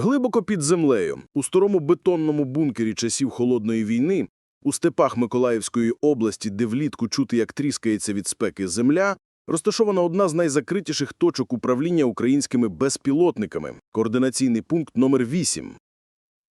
Глибоко під землею, у старому бетонному бункері часів Холодної війни, у степах Миколаївської області, де влітку чути, як тріскається від спеки земля, розташована одна з найзакритіших точок управління українськими безпілотниками – координаційний пункт номер 8.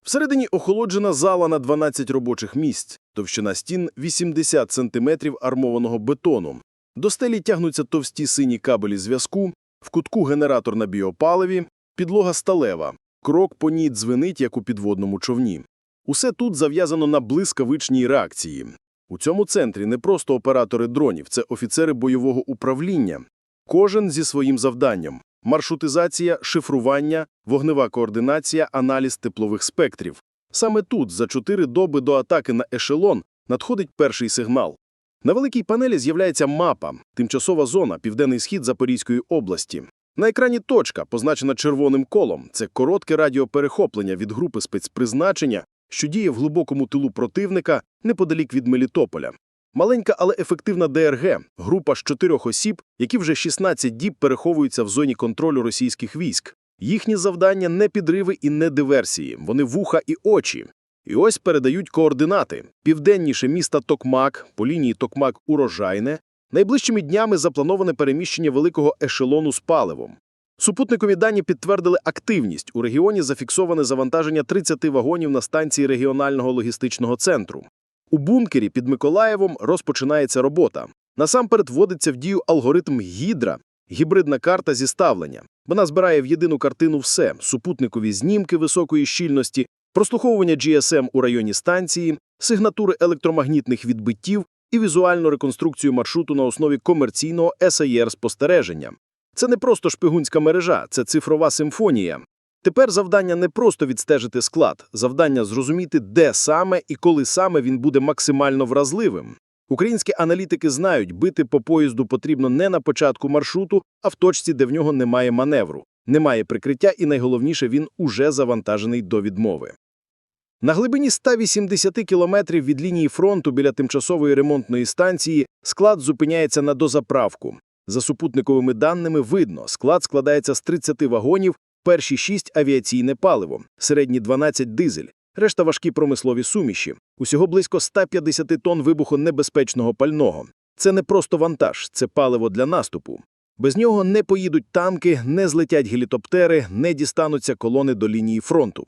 Всередині охолоджена зала на 12 робочих місць, товщина стін – 80 сантиметрів армованого бетону. До стелі тягнуться товсті сині кабелі зв'язку, в кутку генератор на біопаливі, підлога сталева, крок по ній дзвенить, як у підводному човні. Усе тут зав'язано на блискавичній реакції. У цьому центрі не просто оператори дронів, це офіцери бойового управління. Кожен зі своїм завданням – маршрутизація, шифрування, вогнева координація, аналіз теплових спектрів. Саме тут, за чотири доби до атаки на ешелон, надходить перший сигнал. На великій панелі з'являється мапа – тимчасова зона, південний схід Запорізької області. На екрані точка, позначена червоним колом. Це коротке радіоперехоплення від групи спецпризначення, що діє в глибокому тилу противника неподалік від Мелітополя. Маленька, але ефективна ДРГ – група з чотирьох осіб, які вже 16 діб переховуються в зоні контролю російських військ. Їхні завдання – не підриви і не диверсії, вони вуха і очі. І ось передають координати. Південніше міста Токмак, по лінії Токмак-Урожайне, найближчими днями заплановане переміщення великого ешелону з паливом. Супутникові дані підтвердили активність. У регіоні зафіксоване завантаження 30 вагонів на станції регіонального логістичного центру. У бункері під Миколаєвом розпочинається робота. Насамперед вводиться в дію алгоритм «Гідра» – гібридна карта зіставлення. Вона збирає в єдину картину все – супутникові знімки високої щільності, прослуховування GSM у районі станції, сигнатури електромагнітних відбиттів і візуальну реконструкцію маршруту на основі комерційного SAR-спостереження. Це не просто шпигунська мережа, це цифрова симфонія. Тепер завдання не просто відстежити склад, завдання зрозуміти, де саме і коли саме він буде максимально вразливим. Українські аналітики знають, бити по поїзду потрібно не на початку маршруту, а в точці, де в нього немає маневру, немає прикриття і, найголовніше, він уже завантажений до відмови. На глибині 180 кілометрів від лінії фронту біля тимчасової ремонтної станції склад зупиняється на дозаправку. За супутниковими даними видно, склад складається з 30 вагонів, перші 6 – авіаційне паливо, середні 12 – дизель, решта важкі промислові суміші, усього близько 150 тонн вибухонебезпечного пального. Це не просто вантаж, це паливо для наступу. Без нього не поїдуть танки, не злетять гелікоптери, не дістануться колони до лінії фронту.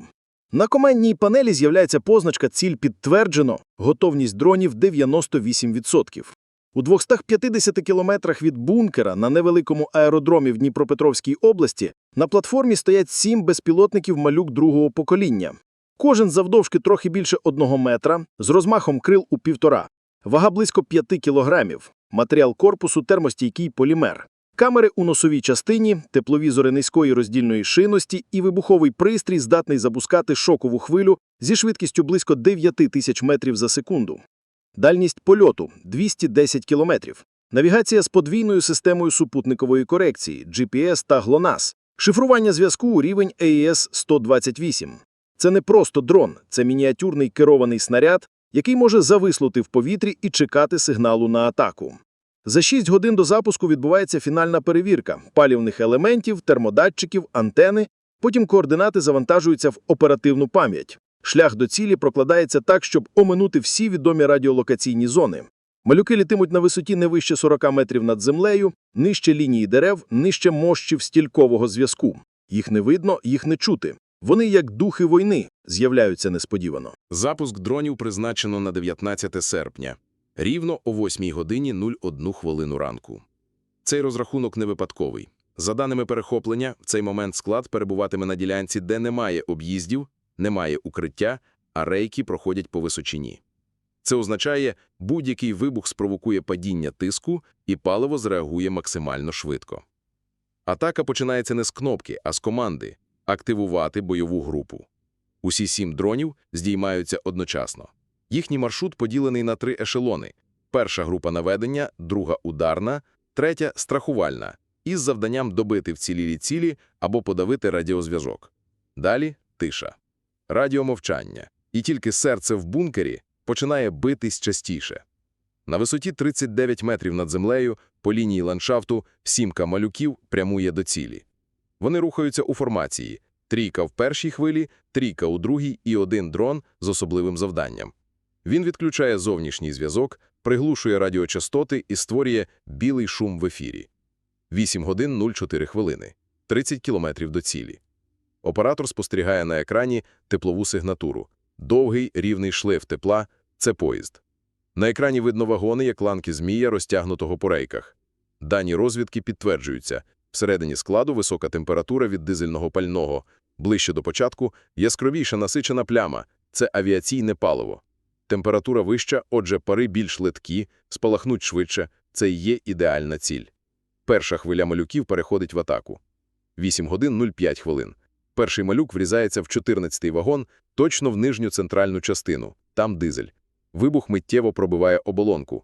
На командній панелі з'являється позначка «Ціль підтверджено», готовність дронів 98%. У 250 кілометрах від бункера на невеликому аеродромі в Дніпропетровській області на платформі стоять сім безпілотників малюк другого покоління. Кожен завдовжки трохи більше одного метра, з розмахом крил у півтора, вага близько 5 кілограмів, матеріал корпусу термостійкий полімер. Камери у носовій частині, тепловізори низької роздільної шинності і вибуховий пристрій здатний запускати шокову хвилю зі швидкістю близько 9 тисяч метрів за секунду. Дальність польоту – 210 кілометрів. Навігація з подвійною системою супутникової корекції, GPS та GLONASS. Шифрування зв'язку – рівень AES-128. Це не просто дрон, це мініатюрний керований снаряд, який може зависнути в повітрі і чекати сигналу на атаку. За 6 годин до запуску відбувається фінальна перевірка палівних елементів, термодатчиків, антени, потім координати завантажуються в оперативну пам'ять. Шлях до цілі прокладається так, щоб оминути всі відомі радіолокаційні зони. Малюки літимуть на висоті не вище 40 метрів над землею, нижче лінії дерев, нижче мощів стількового зв'язку. Їх не видно, їх не чути. Вони, як духи війни, з'являються несподівано. Запуск дронів призначено на 19 серпня, рівно о 8 годині 01 хвилину ранку. Цей розрахунок не випадковий. За даними перехоплення, в цей момент склад перебуватиме на ділянці, де немає об'їздів, немає укриття, а рейки проходять по височині. Це означає, будь-який вибух спровокує падіння тиску, і паливо зреагує максимально швидко. Атака починається не з кнопки, а з команди – активувати бойову групу. Усі сім дронів здіймаються одночасно. Їхній маршрут поділений на три ешелони. Перша група наведення, друга – ударна, третя – страхувальна, із завданням добити вцілілі цілі або подавити радіозв'язок. Далі – тиша. Радіомовчання. І тільки серце в бункері починає битись частіше. На висоті 39 метрів над землею, по лінії ландшафту, сімка малюків прямує до цілі. Вони рухаються у формації Трійка в першій хвилі, трійка у другій і один дрон з особливим завданням. Він відключає зовнішній зв'язок, приглушує радіочастоти і створює білий шум в ефірі. 8 годин 04 хвилини, 30 кілометрів до цілі. Оператор спостерігає на екрані теплову сигнатуру. Довгий рівний шлейф тепла – це поїзд. На екрані видно вагони, як ланки змія, розтягнутого по рейках. Дані розвідки підтверджуються. Всередині складу висока температура від дизельного пального. Ближче до початку – яскравіша насичена пляма – це авіаційне паливо. Температура вища, отже, пари більш литкі, спалахнуть швидше – це і є ідеальна ціль. Перша хвиля малюків переходить в атаку. 8 годин 05 хвилин. Перший малюк врізається в 14-й вагон, точно в нижню центральну частину. Там дизель. Вибух миттєво пробиває оболонку.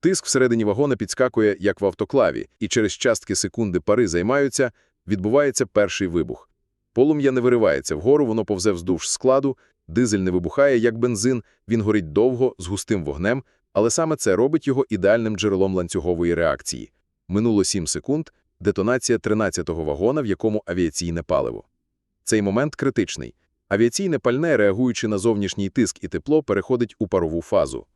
Тиск всередині вагона підскакує, як в автоклаві, і через частки секунди пари займаються, відбувається перший вибух. Полум'я не виривається вгору, воно повзе вздовж складу, дизель не вибухає, як бензин, він горить довго, з густим вогнем, але саме це робить його ідеальним джерелом ланцюгової реакції. Минуло 7 секунд, детонація 13-го вагона, в якому авіаційне паливо. Цей момент критичний. Авіаційне пальне, реагуючи на зовнішній тиск і тепло, переходить у парову фазу.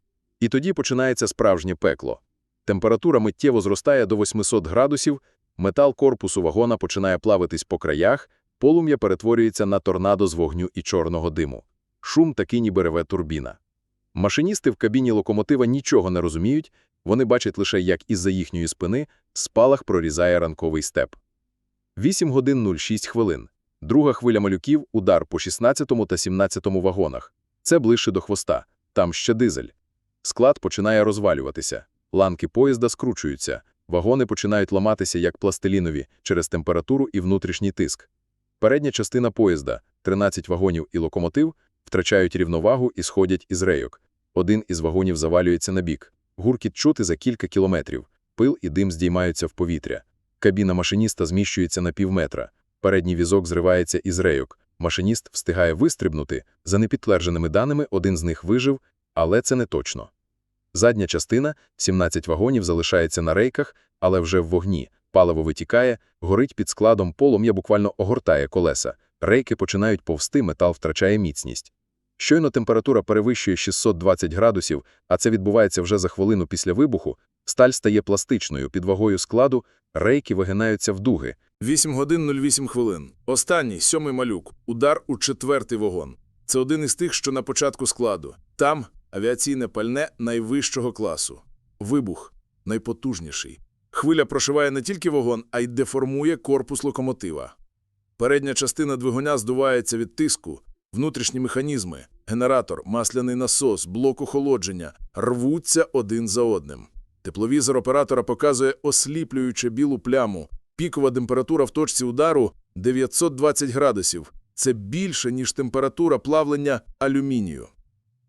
І тоді починається справжнє пекло. Температура миттєво зростає до 800 градусів, метал корпусу вагона починає плавитись по краях, полум'я перетворюється на торнадо з вогню і чорного диму. Шум такий ніби реве турбіна. Машиністи в кабіні локомотива нічого не розуміють, вони бачать лише, як із-за їхньої спини спалах прорізає ранковий степ. 8 годин 06 хвилин. Друга хвиля малюків – удар по 16 та 17 вагонах. Це ближче до хвоста. Там ще дизель. Склад починає розвалюватися. Ланки поїзда скручуються. Вагони починають ламатися, як пластилінові, через температуру і внутрішній тиск. Передня частина поїзда, 13 вагонів і локомотив, втрачають рівновагу і сходять із рейок. Один із вагонів завалюється на бік. Гуркіт чути за кілька кілометрів. Пил і дим здіймаються в повітря. Кабіна машиніста зміщується на півметра. Передній візок зривається із рейок. Машиніст встигає вистрибнути. За непідтвердженими даними, один з них вижив, але це не точно. Задня частина, 17 вагонів, залишається на рейках, але вже в вогні. Паливо витікає, горить під складом, полум'я буквально огортає колеса. Рейки починають повсти, метал втрачає міцність. Щойно температура перевищує 620 градусів, а це відбувається вже за хвилину після вибуху, сталь стає пластичною, під вагою складу, рейки вигинаються в дуги. 8 годин 08 хвилин. Останній, сьомий малюк. Удар у четвертий вагон. Це один із тих, що на початку складу. Там авіаційне пальне найвищого класу. Вибух найпотужніший. Хвиля прошиває не тільки вагон, а й деформує корпус локомотива. Передня частина двигуня здувається від тиску, внутрішні механізми, генератор, масляний насос, блок охолодження рвуться один за одним. Тепловізор оператора показує осліплююче білу пляму. Пікова температура в точці удару 920 градусів. Це більше, ніж температура плавлення алюмінію.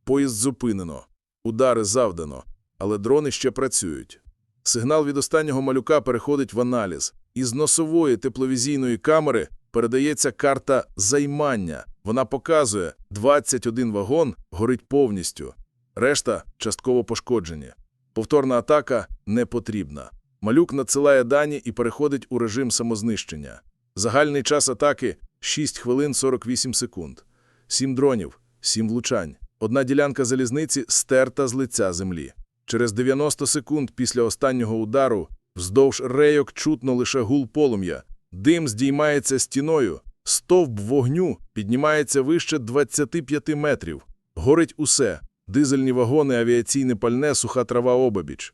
Поїзд зупинено. Удари завдано. Але дрони ще працюють. Сигнал від останнього малюка переходить в аналіз. Із носової тепловізійної камери передається карта займання. Вона показує, 21 вагон горить повністю. Решта частково пошкоджені. Повторна атака не потрібна. Малюк надсилає дані і переходить у режим самознищення. Загальний час атаки – 6 хвилин 48 секунд. 7 дронів, 7 влучань. Одна ділянка залізниці стерта з лиця землі. Через 90 секунд після останнього удару вздовж рейок чутно лише гул полум'я. Дим здіймається стіною. Стовп вогню піднімається вище 25 метрів. Горить усе – дизельні вагони, авіаційне пальне, суха трава обабіч.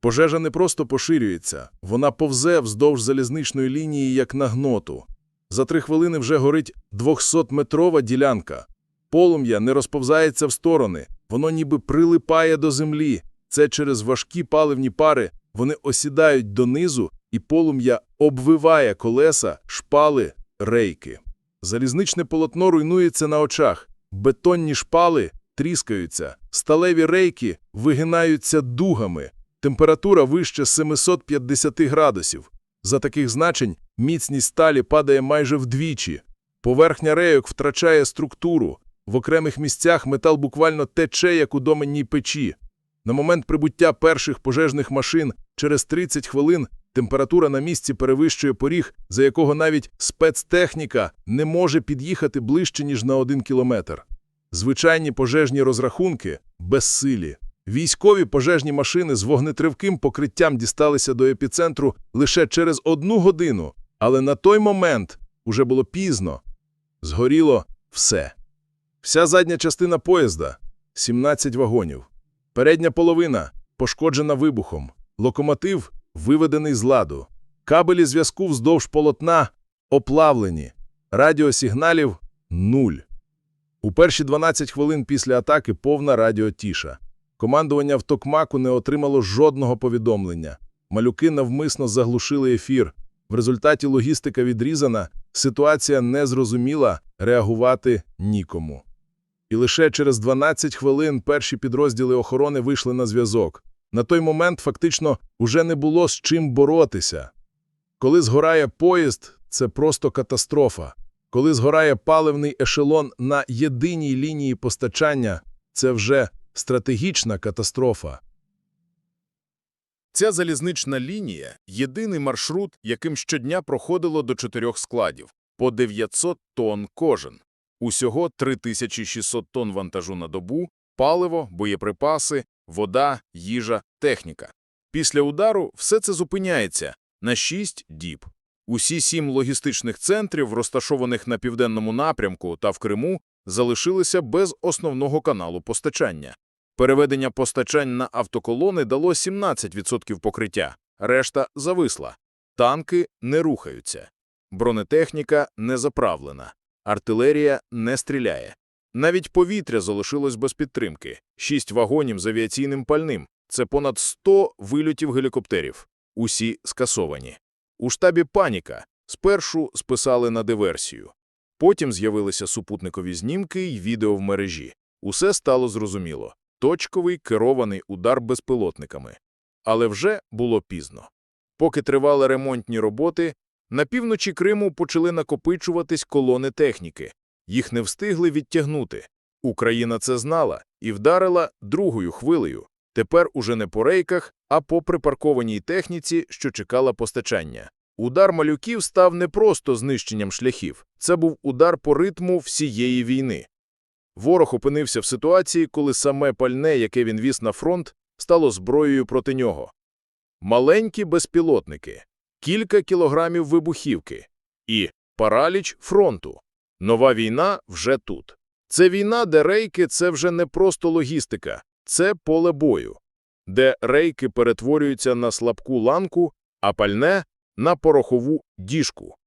Пожежа не просто поширюється, вона повзе вздовж залізничної лінії, як на гноту. За три хвилини вже горить 200-метрова ділянка. Полум'я не розповзається в сторони, воно ніби прилипає до землі. Це через важкі паливні пари вони осідають донизу, і полум'я обвиває колеса, шпали, рейки. Залізничне полотно руйнується на очах, бетонні шпали тріскаються, сталеві рейки вигинаються дугами, температура вище 750 градусів. За таких значень міцність сталі падає майже вдвічі. Поверхня рейок втрачає структуру. В окремих місцях метал буквально тече, як у доменній печі. На момент прибуття перших пожежних машин через 30 хвилин Температура на місці перевищує поріг, за якого навіть спецтехніка не може під'їхати ближче, ніж на один кілометр. Звичайні пожежні розрахунки – безсилі. Військові пожежні машини з вогнетривким покриттям дісталися до епіцентру лише через одну годину, але на той момент уже було пізно. Згоріло все. Вся задня частина поїзда – 17 вагонів. Передня половина – пошкоджена вибухом. Локомотив – виведений з ладу. Кабелі зв'язку вздовж полотна – оплавлені. Радіосигналів – нуль. У перші 12 хвилин після атаки повна радіотіша. Командування в Токмаку не отримало жодного повідомлення. Малюки навмисно заглушили ефір. В результаті логістика відрізана, ситуація незрозуміла, реагувати нікому. І лише через 12 хвилин перші підрозділи охорони вийшли на зв'язок. На той момент фактично уже не було з чим боротися. Коли згорає поїзд, це просто катастрофа. Коли згорає паливний ешелон на єдиній лінії постачання, це вже стратегічна катастрофа. Ця залізнична лінія – єдиний маршрут, яким щодня проходило до чотирьох складів, по 900 тонн кожен. Усього 3600 тонн вантажу на добу, паливо, боєприпаси, вода, їжа, техніка. Після удару все це зупиняється на 6 діб. Усі сім логістичних центрів, розташованих на південному напрямку та в Криму, залишилися без основного каналу постачання. Переведення постачань на автоколони дало 17% покриття, решта зависла. Танки не рухаються. Бронетехніка не заправлена. Артилерія не стріляє. Навіть повітря залишилось без підтримки. Шість вагонів з авіаційним пальним. Це понад 100 вильотів гелікоптерів. Усі скасовані. У штабі паніка. Спершу списали на диверсію. Потім з'явилися супутникові знімки й відео в мережі. Усе стало зрозуміло. Точковий керований удар безпілотниками. Але вже було пізно. Поки тривали ремонтні роботи, на півночі Криму почали накопичуватись колони техніки. Їх не встигли відтягнути. Україна це знала і вдарила другою хвилею. Тепер уже не по рейках, а по припаркованій техніці, що чекала постачання. Удар малюків став не просто знищенням шляхів. Це був удар по ритму всієї війни. Ворог опинився в ситуації, коли саме пальне, яке він віз на фронт, стало зброєю проти нього. Маленькі безпілотники, кілька кілограмів вибухівки і параліч фронту. Нова війна вже тут. Це війна, де рейки – це вже не просто логістика, це поле бою, де рейки перетворюються на слабку ланку, а пальне – на порохову діжку.